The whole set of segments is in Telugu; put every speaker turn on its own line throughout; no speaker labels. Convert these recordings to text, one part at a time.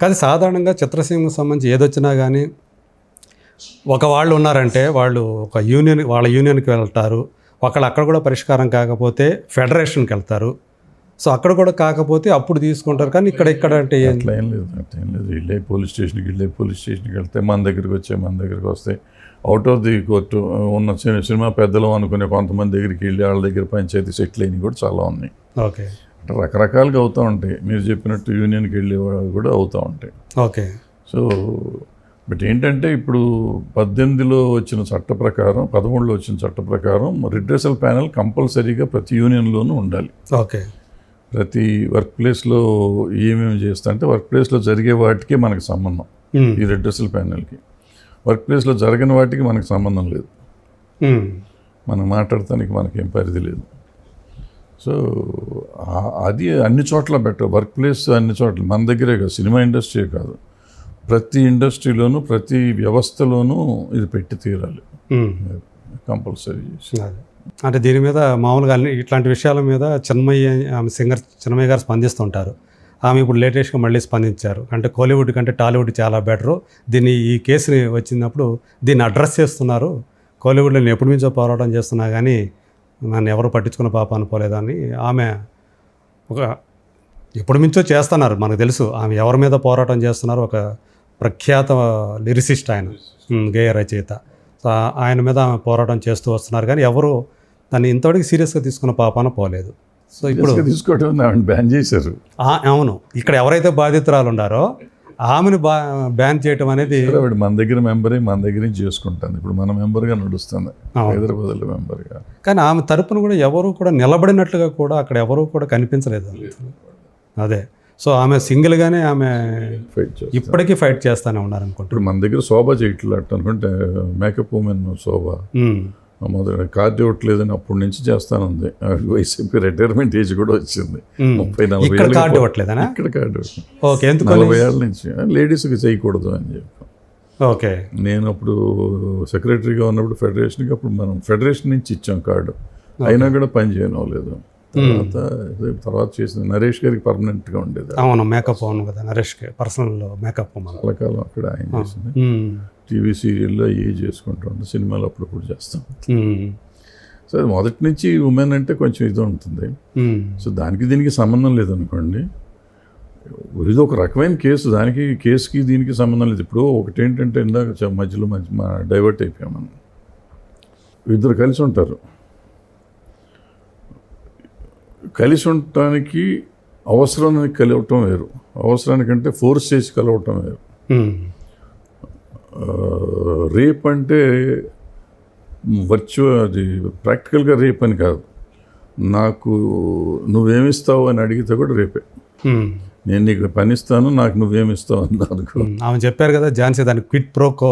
కానీ సాధారణంగా చిత్రసీమకు సంబంధించి ఏదొచ్చినా కానీ ఒక వాళ్ళు ఉన్నారంటే వాళ్ళు ఒక యూనియన్ వాళ్ళ యూనియన్కి వెళ్తారు. ఒకళ్ళు అక్కడ కూడా పరిష్కారం కాకపోతే ఫెడరేషన్కి వెళ్తారు. సో అక్కడ కూడా కాకపోతే అప్పుడు తీసుకుంటారు కానీ ఇక్కడ ఇక్కడ అంటే ఏం-
అట్లా ఏం లేదు అట్లా ఏం లేదు. వెళ్ళే పోలీస్ స్టేషన్కి వెళ్ళే పోలీస్ స్టేషన్కి వెళ్తే మన దగ్గరికి వచ్చే మన దగ్గరికి వస్తే అవుట్ ఆఫ్ ది కోర్టు ఉన్న సినిమా పెద్దలు అనుకునే కొంతమంది దగ్గరికి వెళ్ళి వాళ్ళ దగ్గర పంచాయతీ సెటిల్ అయినవి కూడా చాలా ఉన్నాయి.
ఓకే.
రకరకాలుగా అవుతూ ఉంటాయి. మీరు చెప్పినట్టు యూనియన్కి వెళ్ళే వాళ్ళు కూడా అవుతూ ఉంటాయి.
ఓకే.
సో బట్ ఏంటంటే ఇప్పుడు పద్దెనిమిదిలో వచ్చిన చట్ట ప్రకారం పదమూడులో వచ్చిన చట్ట ప్రకారం రిడ్రెసల్ ప్యానెల్ కంపల్సరీగా ప్రతి యూనియన్లోనూ ఉండాలి.
ఓకే.
ప్రతి వర్క్ ప్లేస్లో ఏమేమి చేస్తా అంటే వర్క్ ప్లేస్లో జరిగే వాటికే మనకు సంబంధం. ఈ రెడ్రెసల్ ప్యానెల్కి. వర్క్ ప్లేస్లో జరగని వాటికి మనకు సంబంధం లేదు. మనం మాట్లాడటానికి మనకేం పరిధి లేదు. సో అది అన్ని చోట్ల బెటర్. వర్క్ ప్లేస్ అన్ని చోట్ల. మన దగ్గరే కాదు. సినిమా ఇండస్ట్రీ కాదు. ప్రతి ఇండస్ట్రీలోనూ ప్రతి వ్యవస్థలోనూ ఇది పెట్టి తీరాలి. కంపల్సరీ.
అంటే దీని మీద మామూలుగా అన్ని ఇట్లాంటి విషయాల మీద చిన్మయ్య ఆమె సింగర్ చిన్మయ్య గారు స్పందిస్తుంటారు. ఆమె ఇప్పుడు లేటెస్ట్గా మళ్ళీ స్పందించారు. అంటే కోలీవుడ్ కంటే టాలీవుడ్ చాలా బెటరు. దీన్ని ఈ కేసుని వచ్చినప్పుడు దీన్ని అడ్రస్ చేస్తున్నారు. కోలీవుడ్లో నేను ఎప్పటి నుంచో పోరాటం చేస్తున్నా కానీ నన్ను ఎవరు పట్టించుకున్న పాప అనుకోలేదని ఆమె ఒక ఎప్పటి నుంచో చేస్తున్నారు మనకు తెలుసు. ఆమె ఎవరి మీద పోరాటం చేస్తున్నారు ఒక ప్రఖ్యాత లిరిసిస్ట్ ఆయన గేయ రచయిత. సో ఆయన మీద ఆమె పోరాటం చేస్తూ వస్తున్నారు కానీ ఎవరు దాన్ని ఇంతవరకు సీరియస్గా తీసుకున్న పాపాన పోలేదు. సో ఇప్పుడు
తీసుకోవడం బ్యాన్ చేశారు.
అవును. ఇక్కడ ఎవరైతే బాధితురాలు ఉన్నారో ఆమెను బా బ్యాన్ చేయటం అనేది
మన దగ్గర మెంబరే మన దగ్గర చేసుకుంటాను ఇప్పుడు మన మెంబర్గా నడుస్తుంది. హైదరాబాద్లో మెంబర్గా.
కానీ ఆమె తరపున కూడా ఎవరు కూడా నిలబడినట్లుగా కూడా అక్కడ ఎవరు కూడా కనిపించలేదు అదే. సో ఆమె సింగిల్గానే ఆమె
ఫైట్
ఇప్పటికీ ఫైట్ చేస్తానే ఉన్నారు అనుకుంటా
ఇప్పుడు మన దగ్గర శోభ చేయట్లేదు అనుకుంటే మేకప్ ఉమెన్ శోభ. మొదటి కార్డు ఇవ్వట్లేదని అప్పటి నుంచి చేస్తానుంది. వైసీపీ రిటైర్మెంట్ ఏజ్ కూడా వచ్చింది. ముప్పై నలభై
ఇక్కడ కార్డు
పో-
ఇవ్వట్లేదనా?
ఇక్కడ కార్డు ఇవ్వట్లేదు.
ఓకే ఎందుకు
నలభై ఏళ్ళ నుంచి. లేడీస్కి చేయకూడదు అని చెప్పి.
ఓకే.
నేను అప్పుడు సెక్రటరీగా ఉన్నప్పుడు ఫెడరేషన్కి అప్పుడు మనం ఫెడరేషన్ నుంచి ఇచ్చాం కార్డు. అయినా కూడా పని చేయనవలేదు తర్వాత రేపు తర్వాత చేసింది నరేష్ గారికి పర్మనెంట్గా ఉండేది.
అవును మేకప్ అవును కదా నరేష్కి పర్సనల్ మేకప్
చాలా కాలం అక్కడ ఆయన చేసింది. టీవీ సీరియల్లో ఏ చేసుకుంటూ సినిమాలు అప్పుడప్పుడు చేస్తాం. సో అది మొదటి నుంచి ఉమెన్ అంటే కొంచెం ఇది ఉంటుంది. సో దానికి దీనికి సంబంధం లేదనుకోండి ఇది ఒక రకమైన కేసు దానికి కేసుకి దీనికి సంబంధం లేదు. ఇప్పుడు ఒకటి ఏంటంటే ఇందాక మధ్యలో మధ్య డైవర్ట్ అయిపోయాం మనం. ఇద్దరు కలిసి ఉంటారు. కలిసి ఉండటానికి అవసరానికి కలవటం వేరు అవసరానికంటే ఫోర్స్ చేసి కలవటం వేరు. రేప్ అంటే వర్చువల్ అది ప్రాక్టికల్గా రేప్ అని కాదు నాకు నువ్వేమిస్తావు అని అడిగితే కూడా రేపే. నేను నీకు పని ఇస్తాను నాకు నువ్వేమిస్తావు అని అనుకో
ఉమ్. ఆమె చెప్పారు కదా ఝాన్సీ దాని క్విట్ ప్రోకో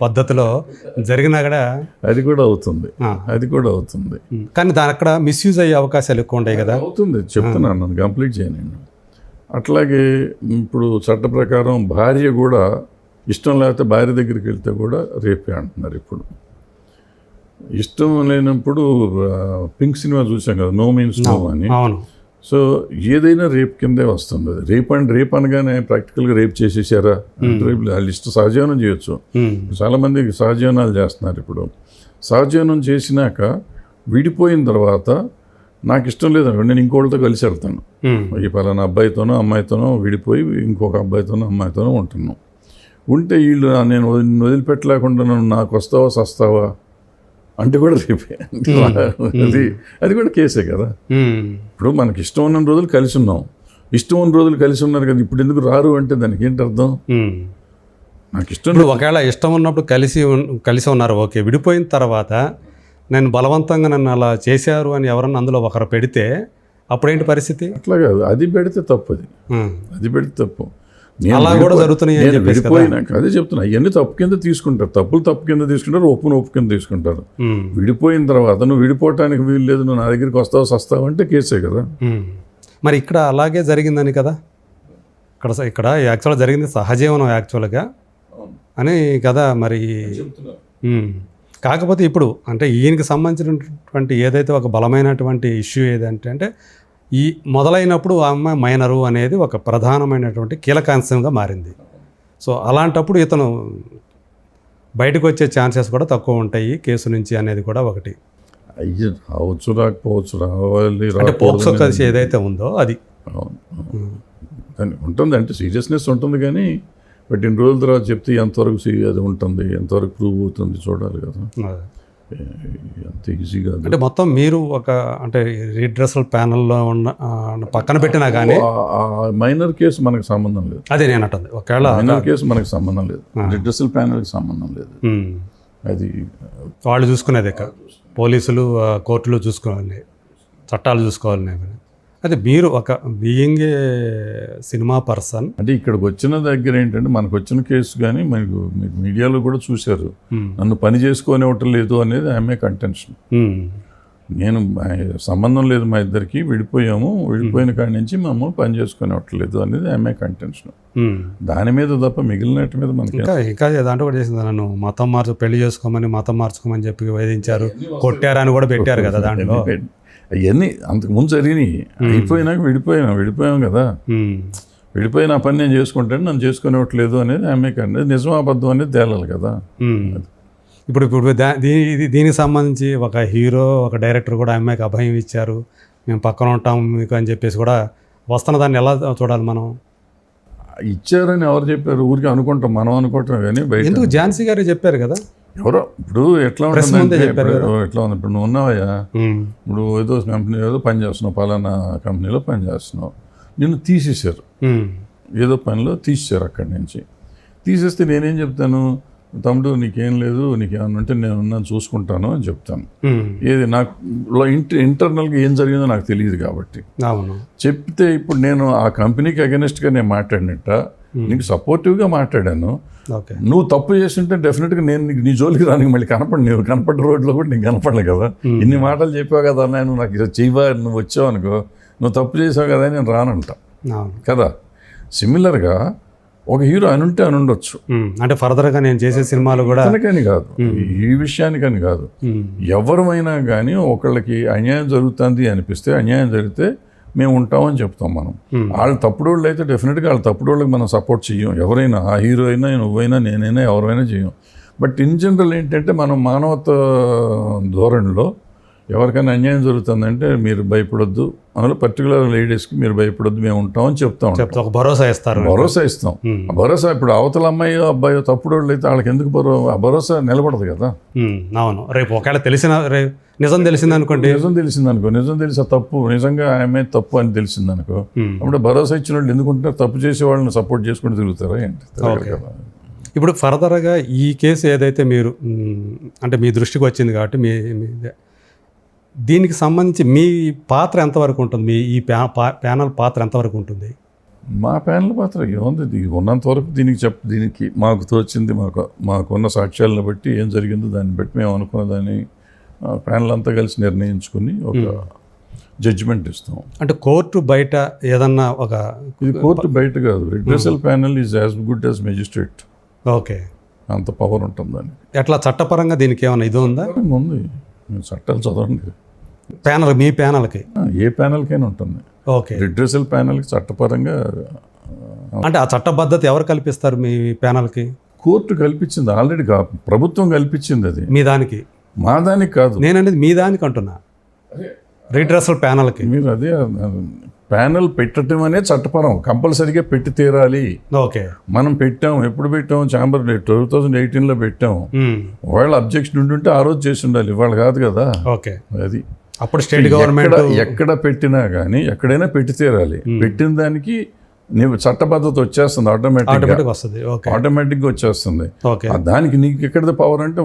పద్ధతిలో జరిగినా కూడా
అది కూడా అవుతుంది. అది కూడా అవుతుంది.
కానీ దాని అక్కడ మిస్యూజ్ అయ్యే అవకాశాలు ఎక్కువ ఉంటాయి కదా.
అవుతుంది. చెప్తున్నాను నన్ను కంప్లీట్ చేయనండి అట్లాగే ఇప్పుడు చట్ట ప్రకారం భార్య కూడా ఇష్టం లేకపోతే భార్య దగ్గరికి వెళ్తే కూడా రేపే అంటున్నారు ఇప్పుడు. ఇష్టం లేనప్పుడు పింక్ సినిమా చూసాం కదా నో మీన్స్ నో. అని.
అవును.
సో ఏదైనా రేప్ కిందే వస్తుంది. రేప్ అండ్ రేప్ అనగానే ప్రాక్టికల్గా రేప్ చేసేసారా? రేపు ఇష్ట సహజీవనం చేయొచ్చు. చాలామంది సహజీవనాలు చేస్తున్నారు ఇప్పుడు. సహజీవనం చేసినాక విడిపోయిన తర్వాత నాకు ఇష్టం లేదండి నేను ఇంకోళ్ళతో కలిసి వెళ్తాను. ఈ పలానా అబ్బాయితోనో అమ్మాయితోనో విడిపోయి ఇంకొక అబ్బాయితోనో అమ్మాయితోనో ఉంటున్నాం. ఉంటే వీళ్ళు నేను వదిలి- వదిలిపెట్టలేకుండా నన్ను నాకు వస్తావా సస్తావా? అంటే కూడా రేపే. అది అది కూడా కేసే కదా. ఇప్పుడు మనకి ఇష్టం ఉన్న రోజులు కలిసి ఉన్నాం. ఇష్టం ఉన్న రోజులు కలిసి ఉన్నారు కదా ఇప్పుడు ఎందుకు రారు అంటే దానికి ఏంటి అర్థం. నాకు ఇష్టం
ఒకవేళ ఇష్టం ఉన్నప్పుడు కలిసి కలిసి ఉన్నారు ఓకే విడిపోయిన తర్వాత నేను బలవంతంగా నన్ను అలా చేశారు అని ఎవరన్నా అందులో ఒకరు పెడితే అప్పుడేంటి పరిస్థితి?
అట్లా కాదు అది పెడితే తప్పు అది. అది పెడితే తప్పు.
అలా కూడా జరుగుతున్నాయి.
విడిపోయినాక అదే చెప్తున్నా అవన్నీ తప్పు కింద తీసుకుంటారు తప్పులు తప్పు కింద తీసుకుంటారు ఒప్పును ఒప్పు కింద తీసుకుంటారు. విడిపోయిన తర్వాత నువ్వు విడిపోవటానికి వీలు లేదు నువ్వు నా దగ్గరికి వస్తావు సస్తావు అంటే కేసే కదా.
మరి ఇక్కడ అలాగే జరిగిందని కదా ఇక్కడ స- ఇక్కడ యాక్చువల్గా జరిగింది సహజీవనం యాక్చువల్గా అని కదా మరి. కాకపోతే ఇప్పుడు అంటే ఈయనకి సంబంధించినటువంటి ఏదైతే ఒక బలమైనటువంటి ఇష్యూ ఏదంటే అంటే ఈ మొదలైనప్పుడు ఆ అమ్మాయి మైనరు అనేది ఒక ప్రధానమైనటువంటి కీలకాంశంగా మారింది. సో అలాంటప్పుడు ఇతను బయటకు వచ్చే ఛాన్సెస్ కూడా తక్కువ ఉంటాయి కేసు నుంచి అనేది కూడా ఒకటి.
అయ్యి రావచ్చు రాకపోవచ్చు రావాలి
అంటే పోక్సో కేసు ఏదైతే ఉందో అది.
ఉంటుంది అంటే సీరియస్నెస్ ఉంటుంది కానీ బట్ ఇన్ని రోజుల తర్వాత చెప్తే ఎంతవరకు అది ఉంటుంది ఎంతవరకు ప్రూవ్ అవుతుంది చూడాలి కదా. అంత ఈజీ కాదు.
అంటే మొత్తం మీరు ఒక అంటే రీడ్రెసల్ ప్యానల్లో ఉన్న పక్కన పెట్టినా కానీ
మైనర్ కేసు మనకు సంబంధం లేదు.
అదే నేను అంటుంది. ఒకవేళ
మైనర్ కేసు మనకు సంబంధం లేదు. రిడ్రసల్ ప్యానల్కి సంబంధం లేదు. అది
వాళ్ళు చూసుకునేది ఇక. పోలీసులు కోర్టులు చూసుకోవాలి. చట్టాలు చూసుకోవాలి. అదే మీరు ఒక బీయింగ్ ఏ సినిమా పర్సన్
అంటే ఇక్కడికి వచ్చిన దగ్గర ఏంటంటే మనకు వచ్చిన కేసు కానీ మనకు మీకు మీడియాలో కూడా చూశారు. నన్ను పని చేసుకోనివ్వటం లేదు అనేది ఆమె కంటెన్షన్ నేను ఆ, సంబంధం లేదు మా ఇద్దరికి విడిపోయాము. విడిపోయిన కాడి నుంచి మమ్మల్ని పని చేసుకునేవట్లేదు అనేది ఆమె కంటెన్షన్ దాని మీద తప్ప మిగిలిన వాటి మీద మనకి
ఇంకా ఇంకా దాంట్లో కూడా చేసింది నన్ను. మతం మార్చు పెళ్ళి చేసుకోమని మతం మార్చుకోమని చెప్పి వేధించారు. కొట్టారని కూడా పెట్టారు కదా దాంట్లో.
అవన్నీ అంతకు ముందు జరిగినాయి. అయిపోయినాక విడిపోయాం విడిపోయాం కదా.
ఉమ్,
విడిపోయి నా పని నేను చేసుకుంటాను నన్ను చేసుకునేవట్లేదు అనేది ఆమె నిజం అబద్ధం అనేది తేలాలి కదా.
ఇప్పుడు ఇప్పుడు దా- దీ- ఇది దీనికి సంబంధించి ఒక హీరో ఒక డైరెక్టర్ కూడా అమ్మాయికి అభయం ఇచ్చారు. మేము పక్కన ఉంటాం మీకు అని చెప్పేసి కూడా వస్తున్న దాన్ని ఎలా చూడాలి మనం?
ఇచ్చారని ఎవరు చెప్పారు? ఊరికి అనుకుంటాం మనం అనుకుంటాం కానీ
ఎందుకు? ఝాన్సీ గారు చెప్పారు కదా.
ఎవరో ఇప్పుడు ఎట్లా ఇప్పుడు ఎట్లా ఉంది? ఇప్పుడు నువ్వు ఉన్నావయ్యా. ఇప్పుడు ఏదో కంపెనీ ఏదో పని చేస్తున్నావు పలానా కంపెనీలో పని చేస్తున్నావు. నిన్ను తీసేశారు. ఏదో పనిలో తీసేశారు అక్కడి నుంచి. తీసేస్తే నేనేం చెప్తాను? తమ్ముడు నీకేం లేదు నీకేమన్నా ఉంటే నేను ఉన్నాను చూసుకుంటాను అని చెప్తాను. ఏది నాకు లో ఇంట ఇంటర్నల్గా ఏం జరిగిందో నాకు తెలియదు కాబట్టి. చెప్తే ఇప్పుడు నేను ఆ కంపెనీకి అగెనిస్ట్గా నేను మాట్లాడినట్ట? నీకు సపోర్టివ్గా మాట్లాడాను. నువ్వు తప్పు చేస్తుంటే డెఫినెట్గా నేను నీకు నీ జోలికి రానికి మళ్ళీ కనపడి నువ్వు కనపడ్డ రోడ్లో కూడా నీకు కనపడలే కదా. ఇన్ని మాటలు చెప్పావు కదా నేను నాకు ఇది చెయ్యవా? నువ్వు వచ్చావు అనుకో నువ్వు తప్పు చేసావు కదా అని నేను రానంట. కదా? సిమిలర్గా ఒక హీరో అని ఉంటే అని ఉండొచ్చు.
ఉమ్, అంటే ఫర్దర్గా నేను చేసే సినిమాలు కూడా
అతనికని కాదు. ఈ విషయానికని కాదు. ఎవరమైనా కానీ ఒకళ్ళకి అన్యాయం జరుగుతుంది అనిపిస్తే అన్యాయం జరిగితే మేము ఉంటామని చెప్తాం మనం. వాళ్ళు తప్పుడు వాళ్ళు అయితే డెఫినెట్గా వాళ్ళ తప్పుడు వాళ్ళకి మనం సపోర్ట్ చెయ్యం. ఎవరైనా ఆ హీరో అయినా నువ్వైనా నేనైనా ఎవరైనా చెయ్యం. బట్ ఇన్ జనరల్ ఏంటంటే మనం మానవత ధోరణిలో ఎవరికైనా అన్యాయం జరుగుతుందంటే మీరు భయపడొద్దు. అందులో పర్టికులర్ లేడీస్కి మీరు భయపడొద్దు మేము ఉంటామని చెప్తా
ఒక భరోసా ఇస్తారు.
భరోసా ఇస్తాం. ఆ భరోసా ఇప్పుడు అవతల అమ్మాయి అబ్బాయి తప్పుడు వాళ్ళు అయితే వాళ్ళకి ఎందుకు ఆ భరోసా నిలబడదు కదా.
అవును. రేపు ఒకవేళ తెలిసిన నిజం తెలిసింది అనుకోండి.
నిజం తెలిసిందనుకో నిజం తెలిసే తప్పు నిజంగా ఆమె తప్పు అని తెలిసిందనుకో
Hmm.
అప్పుడు భరోసా ఇచ్చిన వాళ్ళు ఎందుకుంటారు తప్పు చేసే వాళ్ళని సపోర్ట్ చేసుకుంటూ తిరుగుతారా ఏంటి.
ఇప్పుడు ఫర్దర్గా ఈ కేసు ఏదైతే మీరు అంటే మీ దృష్టికి వచ్చింది కాబట్టి మీ- దీనికి సంబంధించి మీ పాత్ర ఎంతవరకు ఉంటుంది? మీ ఈ ప్యానల్ పాత్ర ఎంతవరకు ఉంటుంది?
మా ప్యానల్ పాత్ర ఏముంది? ఉన్నంత వరకు దీనికి చెప్ దీనికి మాకు తోచింది మాకు మాకున్న సాక్ష్యాలను బట్టి ఏం జరిగిందో దాన్ని బట్టి మేము అనుకున్న దాన్ని ప్యానల్ అంతా కలిసి నిర్ణయించుకుని ఒక జడ్జిమెంట్ ఇస్తాం.
అంటే కోర్టు బయట ఏదన్నా ఒక
ఇది కోర్టు బయట కాదు. Redressal panel is as good as magistrate.
Okay.
అంత పవర్ ఉంటుంది దానికి.
ఎట్లా చట్టపరంగా దీనికి ఏమైనా ఇది ఉందా?
ఉంది. చట్టాలు చదవండి.
ప్యానల్ మీ ప్యానల్కి?
ఏ ప్యానల్కైనా ఉంటుంది.
ఓకే.
రిడ్రెసల్ ప్యానల్కి చట్టపరంగా
అంటే ఆ చట్టబద్ధత ఎవరు కల్పిస్తారు మీ ప్యానల్కి?
కోర్టు కల్పించింది ఆల్రెడీ ప్రభుత్వం కల్పించింది అది.
మీ దానికి?
మా దానికి కాదు.
నేననేది మీ దానికి అంటున్నా. రీడ్రెసల్ ప్యానల్కి.
మీరు అదే ప్యానల్ పెట్టడం అనేది చట్టపరం కంపల్సరీగా పెట్టి తీరాలి.
ఓకే.
మనం పెట్టాం ఎప్పుడు పెట్టాం ఛాంబర్ టూ థౌజండ్ ఎయిటీన్లో పెట్టాం. వాళ్ళ అబ్జెక్షన్ ఉంటుంటే ఆ రోజు చేసి ఉండాలి ఇవాళ కాదు కదా.
ఓకే.
అది.
అప్పుడు స్టేట్ గవర్నమెంట్
ఎక్కడ ఎక్కడ పెట్టినా కానీ ఎక్కడైనా పెట్టి తీరాలి. పెట్టిన దానికి నీవు చట్టబద్ధత వచ్చేస్తుంది
ఆటోమేటిక్ వస్తుంది. ఓకే.
ఆటోమేటిక్గా వచ్చేస్తుంది. దానికి నీకు ఎక్కడిది పవర్ అంటే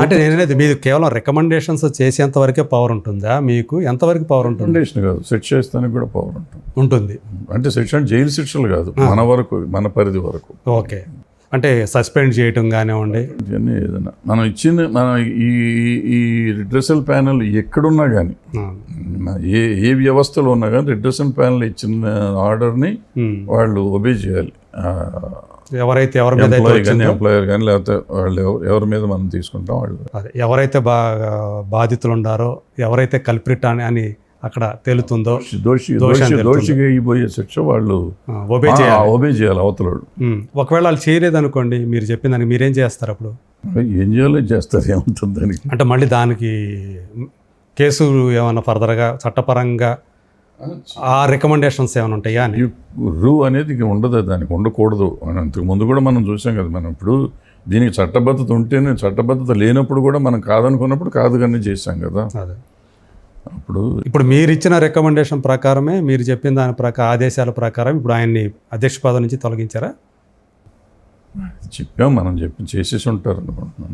అంటే నేననేది మీరు కేవలం రికమెండేషన్స్ చేసేంత వరకే పవర్ ఉంటుందా? మీకు ఎంతవరకు పవర్ ఉంటుంది?
కాదు. సెట్ చేస్తానికి కూడా పవర్ ఉంటుంది.
ఉంటుంది.
అంటే అంటే జైలు శిక్షలు కాదు. మన వరకు మన పరిధి వరకు.
ఓకే. అంటే సస్పెండ్ చేయటం కానివ్వండి.
ఇవన్నీ ఏదైనా. మనం ఇచ్చిన మన ఈ ఈ రిడ్రెసల్ ప్యానల్ ఎక్కడున్నా కానీ ఏ ఏ వ్యవస్థలో ఉన్నా కానీ రిడ్రెసల్ ప్యానల్ ఇచ్చిన ఆర్డర్ని. వాళ్ళు ఒబే చేయాలి.
ఎవరైతే ఎవరి మీద
ఎంప్లాయర్ కానీ లేకపోతే వాళ్ళు ఎవ- ఎవరి మీద మనం తీసుకుంటాం వాళ్ళు.
ఎవరైతే బాగా బాధితులు ఉండారో ఎవరైతే కల్ప్రిట్ అని అని అక్కడ తేలుతుందో
దోషి
దోషం.
దోషిగా అయిపోయే శిక్ష వాళ్ళు
ఒబే చేయాలి.
ఒబే చేయాలి అవతలాడు.
ఒకవేళ వాళ్ళు చేయలేదనుకోండి మీరు చెప్పిన దానికి మీరేం చేస్తారు అప్పుడు?
ఏం చేయాలో చేస్తారు ఏముంటుంది దానికి?
అంటే మళ్ళీ దానికి కేసు ఏమైనా ఫర్దర్గా చట్టపరంగా ఆ రికమెండేషన్స్ ఏమైనా ఉంటాయా అని?
రూ అనేది ఇక ఉండదు దానికి ఉండకూడదు అని అంతకు ముందు కూడా మనం చూసాం కదా మనం ఇప్పుడు దీనికి చట్టబద్ధత ఉంటేనే చట్టబద్ధత లేనప్పుడు కూడా మనం కాదనుకున్నప్పుడు కాదు కానీ చేశాం కదా.
అదే.
అప్పుడు
ఇప్పుడు మీరు ఇచ్చిన రికమెండేషన్ ప్రకారమే మీరు చెప్పిన దాని ప్రకారం ఆదేశాల ప్రకారం ఇప్పుడు ఆయన్ని అధ్యక్ష పదవి నుంచి తొలగించారా?
చెప్పాం మనం చెప్పి చేసేసి ఉంటారు అనుకుంటున్నాను